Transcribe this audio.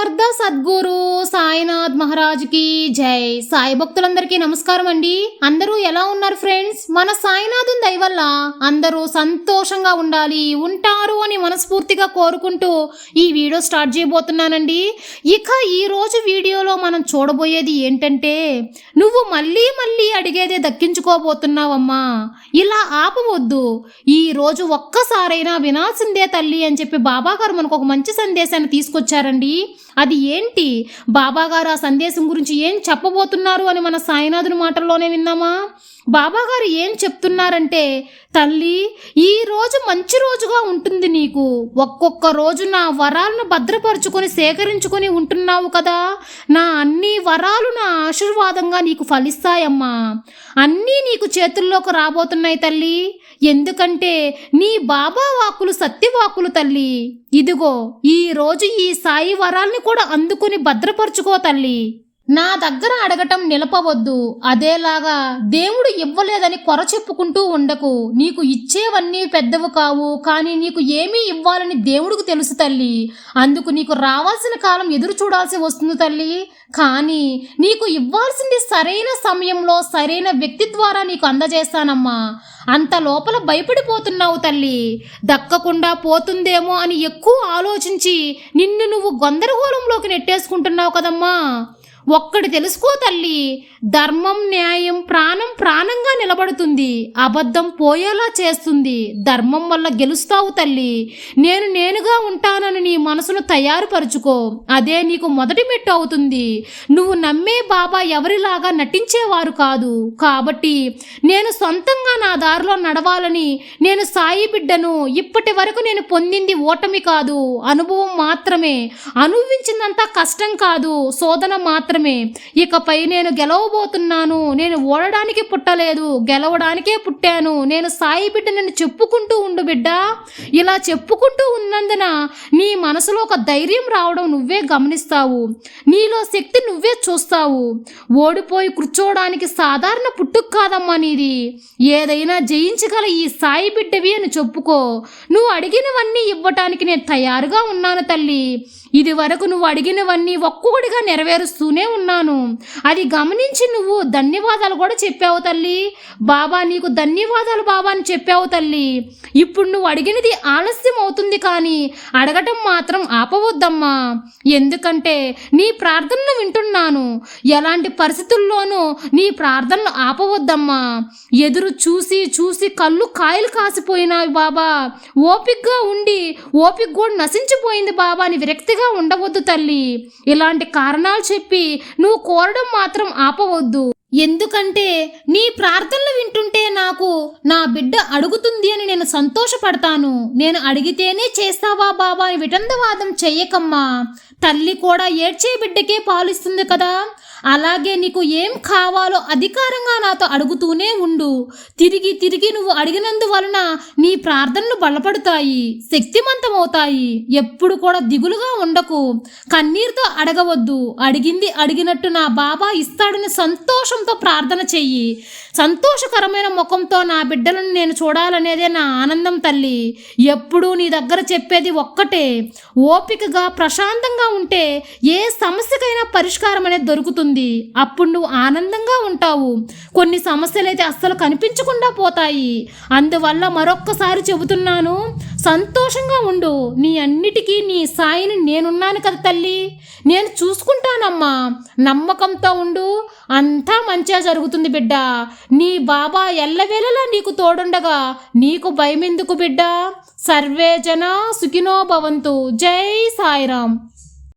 సమర్థ సద్గురు సాయినాథ్ మహారాజ్కి జై. సాయి భక్తులందరికీ నమస్కారం అండి అందరూ ఎలా ఉన్నారు ఫ్రెండ్స్? మన సాయినాథ్ దయ వల్ల అందరూ సంతోషంగా ఉండాలి ఉంటారు అని మనస్ఫూర్తిగా కోరుకుంటూ ఈ వీడియో స్టార్ట్ చేయబోతున్నానండి. ఇక ఈరోజు వీడియోలో మనం చూడబోయేది ఏంటంటే నువ్వు మళ్ళీ మళ్ళీ అడిగేదే దక్కించుకోబోతున్నావమ్మా. ఇలా ఆపవద్దు. ఈ రోజు ఒక్కసారైనా వినాల్సిందే తల్లి అని చెప్పి బాబాగారు మనకు ఒక మంచి సందేశాన్ని తీసుకొచ్చారండి. అది ఏంటి? బాబాగారు ఆ సందేశం గురించి ఏం చెప్పబోతున్నారు అని మన సాయినాథుని మాటల్లోనే విన్నామా? బాబాగారు ఏం చెప్తున్నారంటే తల్లి ఈ రోజు మంచి రోజుగా ఉంటుంది నీకు. ఒక్కొక్క రోజు నా వరాలను భద్రపరుచుకొని సేకరించుకొని ఉంటున్నావు కదా. నా అన్ని వరాలు నా ఆశీర్వాదంగా నీకు ఫలిస్తాయమ్మా. అన్నీ నీకు చేతుల్లోకి రాబోతున్నాయి తల్లి. ఎందుకంటే నీ బాబా వాకులు సత్యవాకులు తల్లి. ఇదిగో ఈ రోజు ఈ సాయి వరాల్ని కూడా అందుకుని భద్రపరుచుకో తల్లి. నా దగ్గర అడగటం నిలపవద్దు. అదేలాగా దేవుడు ఇవ్వలేదని కొర చెప్పుకుంటూ ఉండకు. నీకు ఇచ్చేవన్నీ పెద్దవి కావు కానీ నీకు ఏమీ ఇవ్వాలని దేవుడికి తెలుసు తల్లి. అందుకు నీకు రావాల్సిన కాలం ఎదురు చూడాల్సి వస్తుంది తల్లి. కానీ నీకు ఇవ్వాల్సింది సరైన సమయంలో సరైన వ్యక్తి ద్వారా నీకు అందజేస్తానమ్మా అంత లోపల భయపడిపోతున్నావు తల్లి. దక్కకుండా పోతుందేమో అని ఎక్కువ ఆలోచించి నిన్ను నువ్వు గందరగోళంలోకి నెట్టేసుకుంటున్నావు కదమ్మా. ఒక్కటి తెలుసుకో తల్లి ధర్మం న్యాయం నిలబడుతుంది అబద్ధం పోయేలా చేస్తుంది. ధర్మం వల్ల గెలుస్తావు తల్లి. నేను నేనుగా ఉంటానని నీ మనసును తయారుపరుచుకో. అదే నీకు మొదటి మెట్టు అవుతుంది. నువ్వు నమ్మే బాబా ఎవరిలాగా నటించేవారు కాదు. కాబట్టి నేను సొంతంగా నా దారిలో నడవాలని నేను సాయి బిడ్డను ఇప్పటి వరకు నేను పొందింది ఓటమి కాదు. అనుభవం మాత్రమే. అనుభవించిందంతా కష్టం కాదు. శోధన మాత్రమే. ఇకపై నేను గెలవబోతున్నాను. నేను ఓడడానికి పుట్టలేదు. గెలవడానికే పుట్టాను. నేను సాయి బిడ్డ నేను చెప్పుకుంటూ ఉండు బిడ్డ. ఇలా చెప్పుకుంటూ ఉన్నందున నీ మనసులో ఒక ధైర్యం రావడం నువ్వే గమనిస్తావు. నీలో శక్తి నువ్వే చూస్తావు. ఓడిపోయి కూర్చోవడానికి సాధారణ పుట్టుక కాదమ్మా నీది. ఏదైనా జయించగల ఈ సాయి బిడ్డవి అని చెప్పుకో. నువ్వు అడిగినవన్నీ ఇవ్వటానికి నేను తయారుగా ఉన్నాను తల్లి. ఇది వరకు నువ్వు అడిగినవన్నీ ఒక్కొక్కటిగా నెరవేరుస్తూనే ఉన్నాను. అది గమనించి నువ్వు ధన్యవాదాలు కూడా చెప్పావు తల్లి. బాబా నీకు ధన్యవాదాలు బాబా అని చెప్పావు తల్లి. ఇప్పుడు నువ్వు అడిగినది ఆలస్యం అవుతుంది కానీ అడగటం మాత్రం ఆపవద్దమ్మా. ఎందుకంటే నీ ప్రార్థనలు వింటున్నాను. ఎలాంటి పరిస్థితుల్లోనూ నీ ప్రార్థనలు ఆపవద్దమ్మా. ఎదురు చూసి చూసి కళ్ళు కాయలు కాసిపోయినావి బాబా. ఓపిక్గా ఉండి ఓపిక కూడా నశించిపోయింది బాబా. అని విరక్తిగా ఉండవద్దు తల్లి. ఇలాంటి కారణాలు చెప్పి నువ్వు కోరడం మాత్రం ఆపవద్దు. ఎందుకంటే నీ ప్రార్థనలు వింటుంటే నాకు నా బిడ్డ అడుగుతుంది అని నేను సంతోషపడతాను. నేను అడిగితేనే చేస్తావా బాబా అని విటందవాదం చెయ్యకమ్మా. తల్లి కూడా ఏడ్చే బిడ్డకే పాలిస్తుంది కదా. అలాగే నీకు ఏం కావాలో అధికారంగా నాతో అడుగుతూనే ఉండు. తిరిగి తిరిగి నువ్వు అడిగినందువలన నీ ప్రార్థనలు బలపడతాయి శక్తిమంతమవుతాయి. ఎప్పుడు కూడా దిగులుగా ఉండకు. కన్నీరుతో అడగవద్దు. అడిగింది అడిగినట్టు నా బాబా ఇస్తాడని సంతోషంతో ప్రార్థన చెయ్యి. సంతోషకరమైన ముఖంతో నా బిడ్డలను నేను చూడాలనేదే నా ఆనందం తల్లి. ఎప్పుడూ నీ దగ్గర చెప్పేది ఒక్కటే. ఓపికగా ప్రశాంతంగా ఉంటే ఏ సమస్యకైనా పరిష్కారం అనేది దొరుకుతుంది. అప్పుడు నువ్వు ఆనందంగా ఉంటావు. కొన్ని సమస్యలైతే అస్సలు కనిపించకుండా పోతాయి. అందువల్ల మరొక్కసారి చెబుతున్నాను సంతోషంగా ఉండు. నీ అన్నిటికీ నీ సాయిని నేనున్నాను కదా తల్లి. నేను చూసుకుంటానమ్మా. నమ్మకంతో ఉండు. అంతా మంచిగా జరుగుతుంది బిడ్డ. నీ బాబా ఎల్లవేళలా నీకు తోడుండగా. నీకు భయమెందుకు బిడ్డ? సర్వే జన సుఖినో భవంతు. జై సాయిరాం